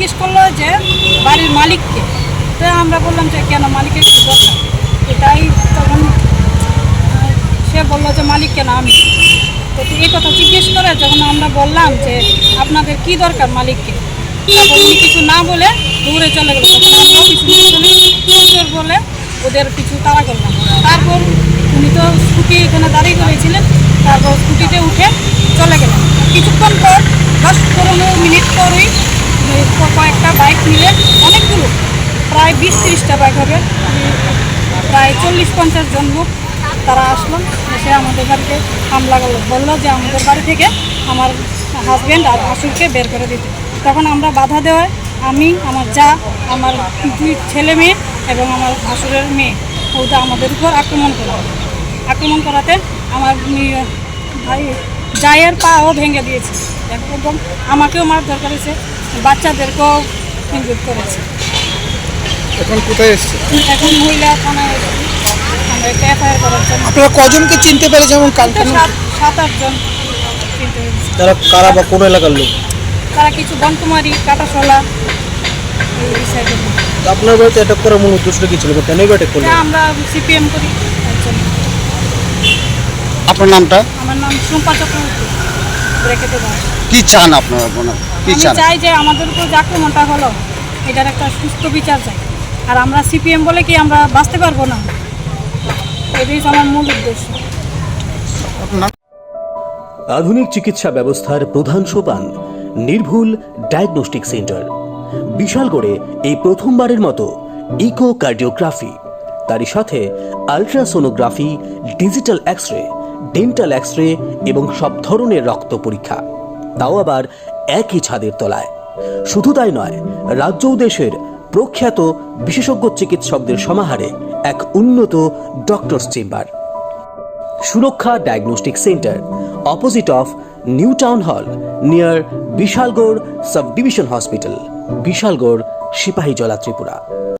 জিজ্ঞেস করল যে বাড়ির মালিককে। তো আমরা বললাম যে, কেন মালিকের কি দরকার? তাই তখন সে বলল যে, মালিক কেন আমি? তো এই কথা জিজ্ঞেস করে যখন আমরা বললাম যে, আপনাদের কি দরকার মালিককে? উনি কিছু না বলে দৌড়ে চলে গেল। কিছু বলে ওদের কিছু তাড়া করলাম। তারপর উনি তো স্কুটি এখানে দাঁড়িয়ে করেছিলেন। তারপর স্কুটিতে উঠে চলে গেলেন। কিছুক্ষণ পর দশ পনেরো মিনিট পরই কয়েকটা বাইক মিলে অনেকগুলো, প্রায় বিশ তিরিশটা বাইক হবে। প্রায় চল্লিশ পঞ্চাশ জন লোক তারা আসলো, এসে আমাদের বাড়িতে হামলা করল। বলল যে আমাদের বাড়ি থেকে আমার হাজব্যান্ড আর ভাসুরকে বের করে দিতে। তখন আমরা বাধা দেওয়ায় আমি, আমার যা, আমার দুই ছেলে মেয়ে এবং আমার ভাসুরের মেয়ে ওটা আমাদের উপর আক্রমণ করল। আক্রমণ করাতে আমার ভাই জায়ের পাও ভেঙে দিয়েছে। এবং আমাকেও মারধর করেছে বাচ্চাদেরকেও ইনজুর করেছে। এখন কোথায় এসছে? এখন মহিলা থানায় এসেছি। আমরা একটা এফআইআর করার জন্য। আপনারা কজনকে চিনতে পেরে যেমন কালকে সাত আটজন চিনতে পেরেছি। তারা কারা বা কোন এলাকার লোক? তারা কিছু বনকুমারী কাটাশোলা এই সাইডের লোক। আপনার বাড়িতে অ্যাটাক করার মূল উদ্দেশ্য কি ছিল বা কেনই অ্যাটাক করলেন? আমরা সিপিএম করি। আপনার নামটা? আমার নাম সুম্পা চক্রবর্তী। ব্রেকেটে দাস কি চান আপনারা বোনা কি আমি চান? চাই যে আমাদের উপর যে আক্রমণটা হলো এটার একটা সুস্থ বিচার চাই। আর আমরা সিপিএম বলে কি আমরা বাঁচতে পারব না? এটাই আমার মূল উদ্দেশ্য। আধুনিক চিকিৎসা ব্যবস্থার প্রধান সোপান নির্ভুল ডায়াগনস্টিক সেন্টার। বিশালগড়ে এই প্রথমবারের মতো ইকো কার্ডিওগ্রাফি তারই সাথে ultrasonography digital X ray dental X ray এবং সব ধরনের রক্ত পরীক্ষা। তাও আবার একই ছাদের তলায়। শুধু তাই নয়, রাজ্য দেশের প্রখ্যাত বিশেষজ্ঞ চিকিৎসকদের সমাহারে এক উন্নত doctors chamber. Suraksha diagnostic centre, opposite of new town hall, near Bishalgarh sub division hospital, Bishalgarh Sepahijala Tripura.